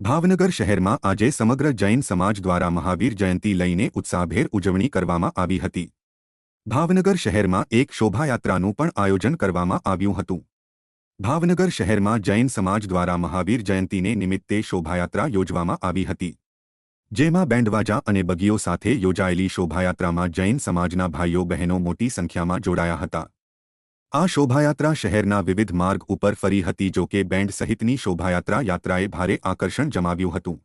ભાવનગર શહેરમાં આજે સમગ્ર જૈન સમાજ દ્વારા મહાવીર જયંતી લઈને ઉત્સાહભેર ઉજવણી કરવામાં આવી હતી. ભાવનગર શહેરમાં એક શોભાયાત્રાનું પણ આયોજન કરવામાં આવ્યું હતું. ભાવનગર શહેરમાં જૈન સમાજ દ્વારા મહાવીર જયંતીને નિમિત્તે શોભાયાત્રા યોજવામાં આવી હતી. જેમાં બેન્ડવાજા અને બગીઓ સાથે યોજાયેલી શોભાયાત્રામાં જૈન સમાજના ભાઈઓ બહેનો મોટી સંખ્યામાં જોડાયા હતા. આ શોભાયાત્રા શહેરના વિવિધ માર્ગ ઉપર ફરી હતી જો કે બેન્ડ સહિતની શોભાયાત્રા યાત્રાએ ભારે આકર્ષણ જમાવ્યું હતું.